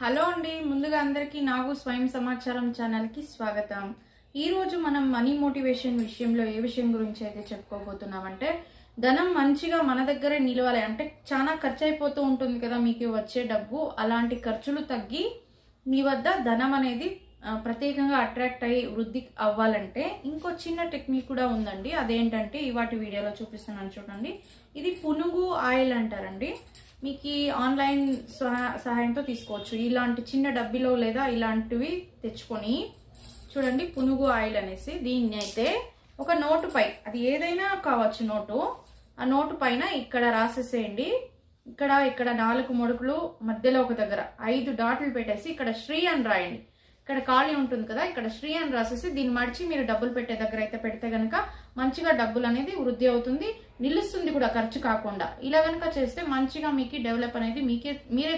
Hello అండి ముందుగా అందరికీ నాకు స్వయం సమాచారం ఛానల్కి స్వాగతం. ఈరోజు మనం మనీ మోటివేషన్ విషయంలో ఏ విషయం గురించి అయితే చెప్పుకోబోతున్నామంటే ధనం మంచిగా మన దగ్గరే నిలవాలి. అంటే చాలా ఖర్చు అయిపోతూ ఉంటుంది కదా మీకు వచ్చే డబ్బు అలాంటి ఖర్చులు తగ్గి మీ వద్ద ధనం అనేది ప్రత్యేకంగా అట్రాక్ట్ అయ్యి వృద్ధి అవ్వాలంటే ఇంకో చిన్న టెక్నిక్ కూడా ఉందండి. అదేంటంటే ఇవాటి వీడియోలో చూపిస్తున్నాను చూడండి. ఇది పునుగు ఆయిల్ అంటారండి. మీకు ఈ ఆన్లైన్ సహా- సహాయంతో తీసుకోవచ్చు. ఇలాంటి చిన్న డబ్బిలో లేదా ఇలాంటివి తెచ్చుకొని చూడండి పునుగు ఆయిల్ అనేసి దీన్ని అయితే ఒక నోటు పై అది ఏదైనా కావచ్చు నోటు ఆ నోటు పైన ఇక్కడ రాసేసేయండి. ఇక్కడ ఇక్కడ నాలుగు ముడుకులు మధ్యలో ఒక దగ్గర ఐదు డాట్లు పెట్టేసి ఇక్కడ శ్రీ అని రాయండి. ఇక్కడ ఖాళీ ఉంటుంది కదా ఇక్కడ శ్రీ అని రాసేసి దీన్ని మడిచి మీరు డబ్బులు పెట్టే దగ్గర అయితే పెడితే గనక మంచిగా డబ్బులు అనేది వృద్ధి అవుతుంది నిలుస్తుంది కూడా ఖర్చు కాకుండా. ఇలా గనక చేస్తే మంచిగా మీకు డెవలప్ అనేది మీకే మీరే